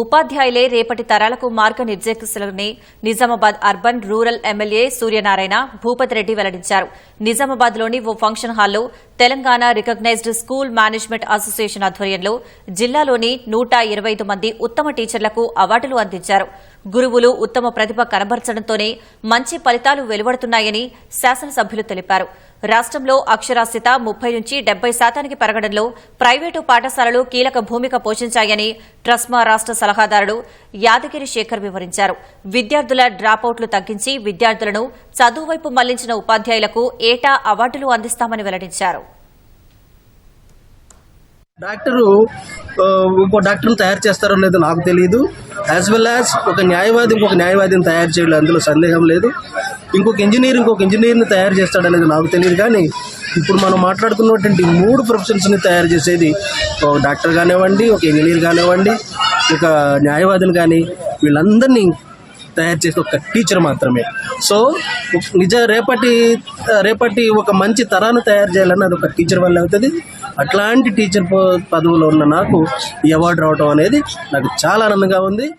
ఉపాధ్యాయులే రేపటి తరాలకు మార్గనిర్దేశకులని Nizamabad urban rural MLA Suryanarayana Bhupathi Reddy వెల్లడించారు. నిజామాబాద్లోని ఓ ఫంక్షన్ హాల్లో Telangana recognised school management association ఆధ్వర్యంలో జిల్లాలోని నూట ఇరవై ఐదు మంది ఉత్తమ టీచర్లకు అవార్డులు అందించారు. గురువులు ఉత్తమ ప్రతిభ కనబరచడంతోనే మంచి ఫలితాలు వెలువడుతున్నాయని శాసనసభ్యులు తెలిపారు. రాష్ట్రంలో అక్షరాస్యత ముప్పై నుంచి డెబ్బై శాతానికి పెరగడంలో ప్రైవేటు పాఠశాలలు కీలక భూమిక పోషించాయని ట్రస్మా రాష్ట్ర సలహాదారుడు యాదగిరి శేఖర్ వివరించారు. విద్యార్థుల డ్రాపౌట్లు తగ్గించి విద్యార్థులను చదువువైపు మళ్ళించిన ఉపాధ్యాయులకు ఏటా అవార్డులు అందిస్తామని వెల్లడించారు. డాక్టరు ఇంకో డాక్టర్ని తయారు చేస్తారో లేదో నాకు తెలియదు యాజ్ వెల్ యాజ్ ఒక న్యాయవాది ఇంకొక న్యాయవాదిని తయారు చేయడం అందులో సందేహం లేదు. ఇంకొక ఇంజనీర్ ఇంకొక ఇంజనీర్ని తయారు చేస్తాడనేది నాకు తెలియదు కానీ ఇప్పుడు మనం మాట్లాడుకున్నటువంటి మూడు ప్రొఫెషన్స్ని తయారు చేసేది ఒక డాక్టర్ కానివ్వండి ఒక ఇంజనీర్ కానివ్వండి ఒక న్యాయవాదిని కానీ వీళ్ళందరినీ తయారు చేసే ఒక టీచర్ మాత్రమే. సో నిజ రేపటి రేపటి ఒక మంచి తరాన్ని తయారు చేయాలన్న అది ఒక టీచర్ వల్ల అవుతుంది. అట్లాంటి టీచర్ ప- పదవిలో ఉన్న నాకు ఈ అవార్డు రావడం అనేది నాకు చాలా ఆనందంగా ఉంది.